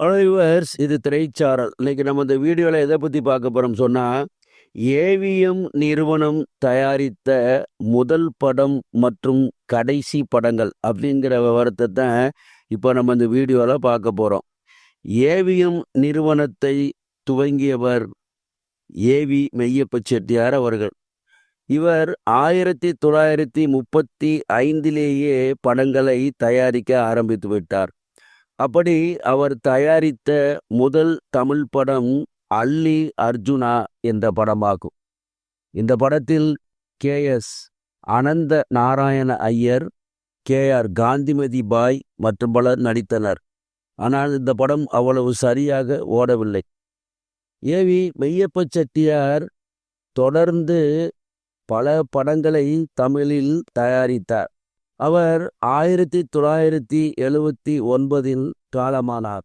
அனைவர்ஸ் இது திரைச்சாரல். இன்னைக்கு நம்ம இந்த வீடியோவில் எதை பற்றி பார்க்க போகிறோம் சொன்னால் ஏவிஎம் நிறுவனம் தயாரித்த முதல் படம் மற்றும் கடைசி படங்கள் அப்படிங்கிற விவரத்தை தான் இப்போ நம்ம இந்த வீடியோவில் பார்க்க போகிறோம் ஏவிஎம் நிறுவனத்தை துவங்கியவர் ஏவி மெய்யப்ப செட்டியார் அவர்கள். இவர் ஆயிரத்தி தொள்ளாயிரத்தி முப்பத்தி ஐந்திலேயே படங்களை தயாரிக்க ஆரம்பித்து விட்டார். அப்படி அவர் தயாரித்த முதல் தமிழ் படம் அல்லி அர்ஜுனா என்ற படமாகும். இந்த படத்தில் K. S. Anantha Narayana Iyer K. R. Kanthimathi Bai மற்றும் பலர் நடித்தனர். ஆனால் இந்த படம் அவ்வளவு சரியாக ஓடவில்லை. ஏவி மெய்யப்ப செட்டியார் தொடர்ந்து பல படங்களை தமிழில் தயாரித்தார். அவர் ஆயிரத்தி தொள்ளாயிரத்தி எழுவத்தி ஒன்பதில் காலமானார்.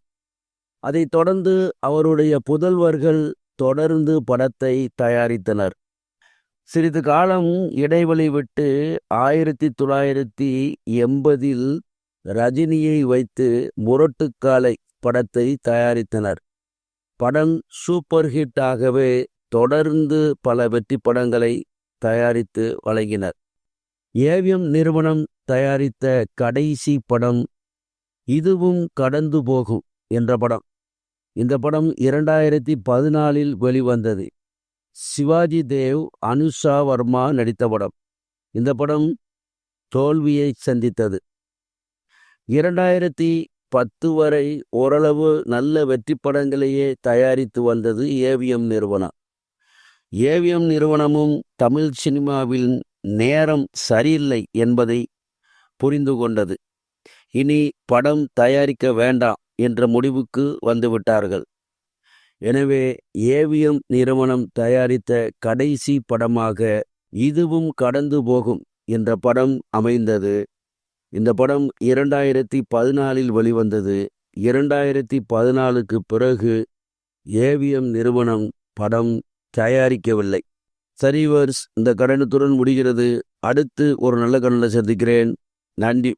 அதைத் தொடர்ந்து அவருடைய புதல்வர்கள் தொடர்ந்து படத்தை தயாரித்தனர். சிறிது காலம் இடைவெளி விட்டு ஆயிரத்தி தொள்ளாயிரத்தி எண்பதில் ரஜினியை வைத்து முரட்டுக்காலை படத்தை தயாரித்தனர். படம் சூப்பர் ஹிட் ஆகவே தொடர்ந்து பல வெற்றி படங்களை தயாரித்து வழங்கினர். ஏவிஎம் நிறுவனம் தயாரித்த கடைசி படம் இதுவும் கடந்து போகும் என்ற படம். இந்த படம் இரண்டாயிரத்தி பதினாலில் வெளிவந்தது. சிவாஜி தேவ் அனுஷா வர்மா நடித்த படம். இந்த படம் தோல்வியை சந்தித்தது. இரண்டாயிரத்தி பத்து வரை ஓரளவு நல்ல வெற்றி படங்களையே தயாரித்து வந்தது ஏவிஎம் நிறுவனம். ஏவிஎம் நிறுவனமும் தமிழ் சினிமாவில் நேரம் சரியில்லை என்பதை புரிந்து கொண்டது இனி படம் தயாரிக்க வேண்டாம் என்ற முடிவுக்கு வந்துவிட்டார்கள். எனவே ஏவிஎம் நிறுவனம் தயாரித்த கடைசி படமாக இதுவும் கடந்து போகும் என்ற படம் அமைந்தது. இந்த படம் இரண்டாயிரத்தி பதினாலில் வெளிவந்தது. இரண்டாயிரத்தி பதினாலுக்கு பிறகு ஏவிஎம் நிறுவனம் படம் தயாரிக்கவில்லை. சரிவர்ஸ் இந்த கடனத்துடன் முடிகிறது. அடுத்து ஒரு நல்ல கடனில் சந்திக்கிறேன். நன்றி.